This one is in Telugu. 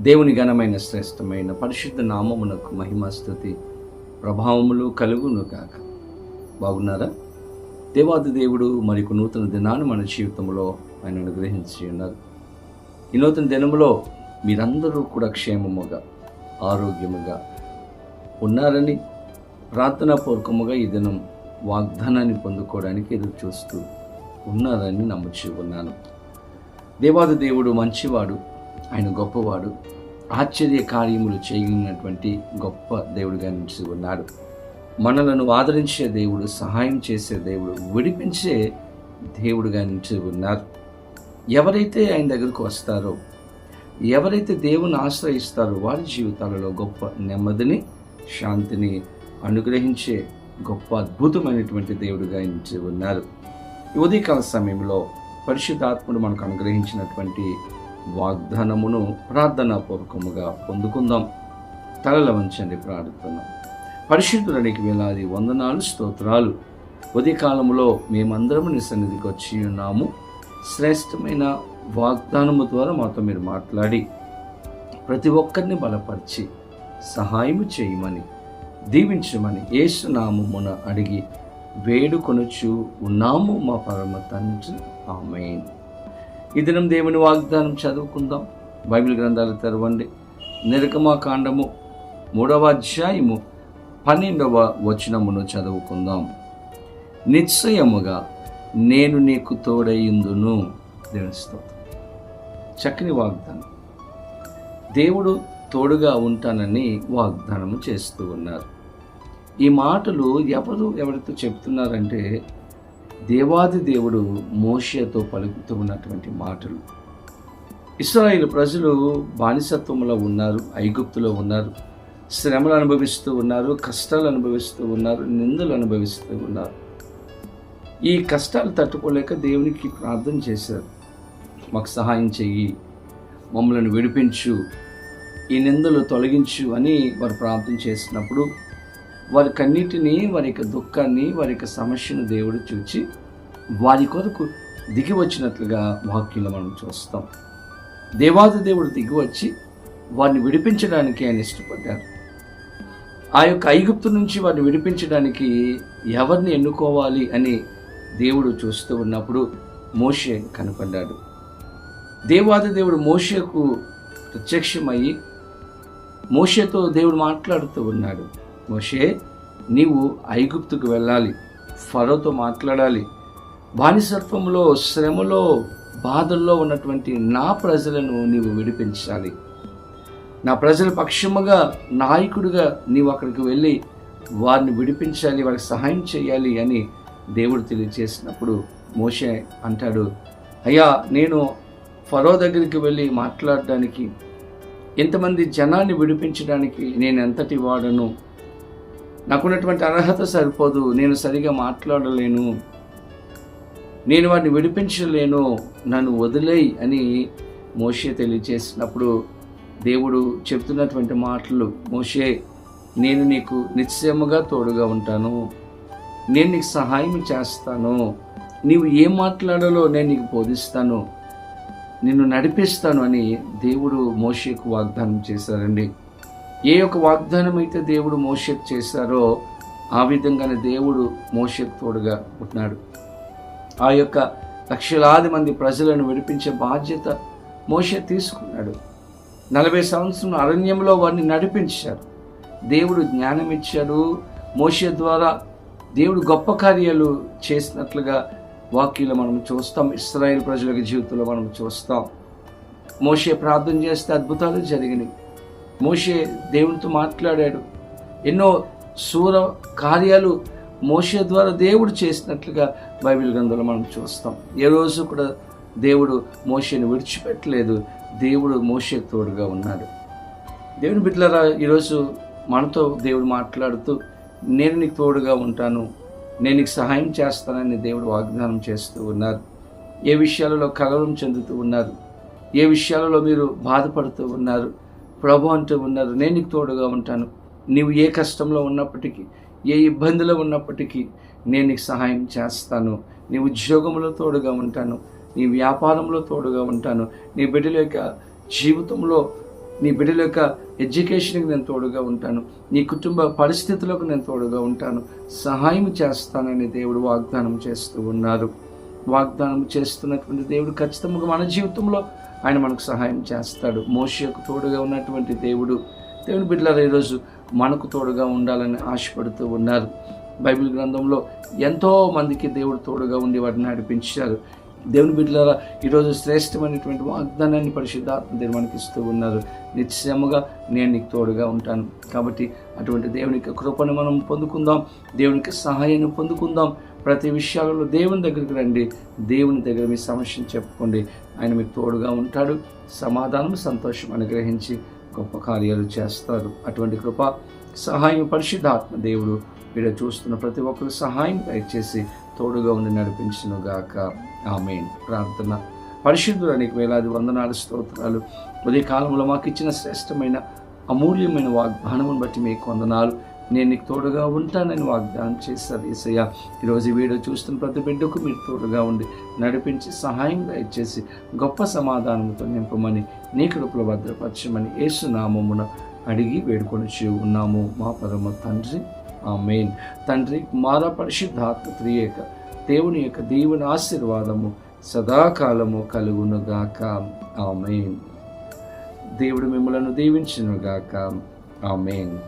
దేవుని ఘనమైన శ్రేష్టమైన పరిశుద్ధ నామమునకు మహిమస్థుతి ప్రభావములు కలుగును కాక బాగున్నారా? దేవాది దేవుడు మరికు నూతన దినాన్ని మన జీవితంలో ఆయన అనుగ్రహించి ఉన్నారు. ఈ నూతన దినములో మీరందరూ కూడా క్షేమముగా ఆరోగ్యముగా ఉన్నారని ప్రార్థనాపూర్వకముగా ఈ దినం వాగ్దానాన్ని పొందుకోవడానికి ఎదురు చూస్తూ ఉన్నారని నమ్ముచి ఉన్నాను. దేవాది దేవుడు మంచివాడు. ఆయన గొప్పవాడు. ఆశ్చర్య కార్యములు చేయనటువంటి గొప్ప దేవుడిగా నిలిచి ఉన్నాడు మనలను ఆదరించే దేవుడు సహాయం చేసే దేవుడు విడిపించే దేవుడుగా నిలిచి ఉన్నారు ఎవరైతే ఆయన దగ్గరకు వస్తారో ఎవరైతే దేవుని ఆశ్రయిస్తారో వారి జీవితాలలో గొప్ప నెమ్మదిని శాంతిని అనుగ్రహించే గొప్ప అద్భుతమైనటువంటి దేవుడుగా నిలిచి ఉన్నారు ఉదయకాల సమయంలో పరిశుద్ధాత్ముడు మనకు అనుగ్రహించినటువంటి వాగ్దానమును ప్రార్థనాపూర్వకముగా పొందుకుందాం. తలల వంచండి ప్రార్థన. పరిశుద్ధులనికి వేలాది వందనాలు స్తోత్రాలు. ఉదయకాలంలో మేమందరం నీ సన్నిధికి వచ్చి ఉన్నాము. శ్రేష్టమైన వాగ్దానము ద్వారా మాతో మీరు మాట్లాడి ప్రతి ఒక్కరిని బలపరిచి సహాయము చేయమని దీవించమని ఏసునామమున అడిగి వేడుకొనుచు ఉన్నాము మా పరమ తండ్రి. ఆమెను. ఈ దినం దేవుని వాగ్దానం చదువుకుందాం. బైబిల్ గ్రంథాలు తెరవండి. నిరకమా కాండము మూడవ అధ్యాయము పన్నెండవ వచనమును చదువుకుందాం. నిశ్చయముగా నేను నీకు తోడయిందును. దేవుని స్తోత్రం. చక్కని వాగ్దానం. దేవుడు తోడుగా ఉంటానని వాగ్దానము చేస్తూ ఉన్నారు. ఈ మాటలు ఎవరు ఎవరితో చెప్తున్నారంటే దేవాది దేవుడు మోషేతో పలుకుతూ ఉన్నటువంటి మాటలు. ఇస్రాయేల్ ప్రజలు బానిసత్వంలో ఉన్నారు ఐగుప్తులో ఉన్నారు శ్రమలు అనుభవిస్తూ ఉన్నారు కష్టాలు అనుభవిస్తూ ఉన్నారు నిందలు అనుభవిస్తూ ఉన్నారు. ఈ కష్టాలు తట్టుకోలేక దేవునికి ప్రార్థన చేశారు. మాకు సహాయం చెయ్యి మమ్మల్ని విడిపించు ఈ నిందలు తొలగించు అని వారు ప్రార్థన చేసినప్పుడు వారి కన్నిటిని వారి యొక్క దుఃఖాన్ని వారి యొక్క సమస్యను దేవుడు చూచి వారి కొరకు దిగి వచ్చినట్లుగా వాక్యంలో మనం చూస్తాం. దేవాది దేవుడు దిగి వచ్చి వారిని విడిపించడానికి ఆయన ఇష్టపడ్డారు. ఆ యొక్క ఐగుప్తు నుంచి వారిని విడిపించడానికి ఎవరిని ఎన్నుకోవాలి అని దేవుడు చూస్తూ ఉన్నప్పుడు మోషే కనపడ్డాడు. దేవాది దేవుడు మోషేకు ప్రత్యక్షమయ్యి మోషేతో దేవుడు మాట్లాడుతూ ఉన్నాడు. మోషే నీవు ఐగుప్తుకు వెళ్ళాలి ఫరోతో మాట్లాడాలి. బానిసత్వంలో శ్రమలో బాధల్లో ఉన్నటువంటి నా ప్రజలను నీవు విడిపించాలి. నా ప్రజల పక్షముగా నాయకుడిగా నీవు అక్కడికి వెళ్ళి వారిని విడిపించాలి వారికి సహాయం చేయాలి అని దేవుడు తెలియజేసినప్పుడు మోషే అంటాడు అయ్యా నేను ఫరో దగ్గరికి వెళ్ళి మాట్లాడడానికి ఎంతమంది జనాన్ని విడిపించడానికి నేను ఎంతటి వాడను? నాకున్నటువంటి అర్హత సరిపోదు. నేను సరిగా మాట్లాడలేను. నేను వాడిని విడిపించలేను. నన్ను వదిలేయి అని మోషే తెలియచేసినప్పుడు దేవుడు చెప్తున్నటువంటి మాటలు మోషే నేను నీకు నిశ్చయముగా తోడుగా ఉంటాను. నేను నీకు సహాయం చేస్తాను. నీవు ఏం మాట్లాడాలో నేను నీకు బోధిస్తాను. నిన్ను నడిపిస్తాను అని దేవుడు మోషేకు వాగ్దానం చేశారండి. ఏ యొక్క వాగ్దానం అయితే దేవుడు మోషకు చేశారో ఆ విధంగానే దేవుడు మోషకు తోడుగా ఉంటున్నాడు. ఆ యొక్క లక్షలాది మంది ప్రజలను విడిపించే బాధ్యత మోష తీసుకున్నాడు. నలభై సంవత్సరం అరణ్యంలో వారిని నడిపించారు. దేవుడు జ్ఞానం ఇచ్చాడు. మోష ద్వారా దేవుడు గొప్ప కార్యాలు చేసినట్లుగా వాక్యలో మనం చూస్తాం. ఇస్రాయేల్ ప్రజల జీవితంలో మనం చూస్తాం. మోషే ప్రార్థన చేస్తే అద్భుతాలు జరిగినాయి. మోషే దేవునితో మాట్లాడాడు. ఎన్నో సూర కార్యాలు మోషే ద్వారా దేవుడు చేసినట్లుగా బైబిల్ గ్రంథంలో మనం చూస్తాం. ఏ రోజు కూడా దేవుడు మోషేని విడిచిపెట్టలేదు. దేవుడు మోషే తోడుగా ఉన్నాడు. దేవుని బిడ్డలరా ఈరోజు మనతో దేవుడు మాట్లాడుతూ నేను నీకు తోడుగా ఉంటాను. నేను నీకు సహాయం చేస్తానని దేవుడు వాగ్దానం చేస్తూ ఉన్నారు. ఏ విషయాలలో కలవరం చెందుతూ ఉన్నారు? ఏ విషయాలలో మీరు బాధపడుతూ ఉన్నారు? ప్రభు అంటూ ఉన్నారు నేను నీకు తోడుగా ఉంటాను. నీవు ఏ కష్టంలో ఉన్నప్పటికీ ఏ ఇబ్బందిలో ఉన్నప్పటికీ నేను నీకు సహాయం చేస్తాను. నీ ఉద్యోగంలో తోడుగా ఉంటాను. నీ వ్యాపారంలో తోడుగా ఉంటాను. నీ బిడ్డల యొక్క జీవితంలో నీ బిడ్డల యొక్క ఎడ్యుకేషన్కి నేను తోడుగా ఉంటాను. నీ కుటుంబ పరిస్థితులకు నేను తోడుగా ఉంటాను. సహాయం చేస్తానని దేవుడు వాగ్దానం చేస్తూ ఉన్నారు. వాగ్దానం చేస్తున్నటువంటి దేవుడు ఖచ్చితంగా మన జీవితంలో ఆయన మనకు సహాయం చేస్తాడు. మోషకు తోడుగా ఉన్నటువంటి దేవుడు. దేవుని బిడ్డలారు ఈరోజు మనకు తోడుగా ఉండాలని ఆశపడుతూ ఉన్నారు. బైబిల్ గ్రంథంలో ఎంతో మందికి దేవుడు తోడుగా ఉండి వాటిని నడిపించారు. దేవుని బిడ్డలారా ఈరోజు శ్రేష్టమైనటువంటి వాగ్దానాన్ని పరిశుద్ధాత్మ దేవుడు మనకి ఇస్తూ ఉన్నారు. నిశ్చయముగా నేను నీకు తోడుగా ఉంటాను. కాబట్టి అటువంటి దేవునికి కృపను మనం పొందుకుందాం. దేవునికి సహాయాన్ని పొందుకుందాం. ప్రతి విషయాలలో దేవుని దగ్గరికి రండి. దేవుని దగ్గర మీ సమస్యను చెప్పుకోండి. ఆయన మీకు తోడుగా ఉంటాడు. సమాధానం సంతోషం అనుగ్రహించి గొప్ప కార్యాలు చేస్తారు. అటువంటి కృప సహాయం పరిశుద్ధాత్మ దేవుడు వీడ చూస్తున్న ప్రతి ఒక్కరు సహాయం దయచేసి తోడుగా ఉండి నడిపించును గాక. ఆమె ప్రార్థన. పరిశుద్ధుడానికి వేలాది వందనాలు స్తోత్రాలు. ఉదయకాలంలో మాకు ఇచ్చిన శ్రేష్టమైన అమూల్యమైన వాగ్దానమును బట్టి మీకు వందనాలు. నేను నీకు తోడుగా ఉంటానని వాగ్దానం చేశారు ఈసయ్య ఈరోజు వీడియో చూస్తున్న ప్రతి బిడ్డకు మీరు తోడుగా ఉండి నడిపించి సహాయం దయచేసి గొప్ప సమాధానంతో నింపమని నీ కృపలో భద్రపరచమని ఏసునామమున అడిగి వేడుకొని ఉన్నాము. మా పరమ తండ్రి ఆ మెయిన్ తండ్రి కుమార పరిశుద్ధాత్మ త్రియేక దేవుని యొక్క దేవుని ఆశీర్వాదము సదాకాలము కలుగునుగాక. ఆ మెయిన్ దేవుడు మిమ్మలను దీవించునుగాక. ఆ మెయిన్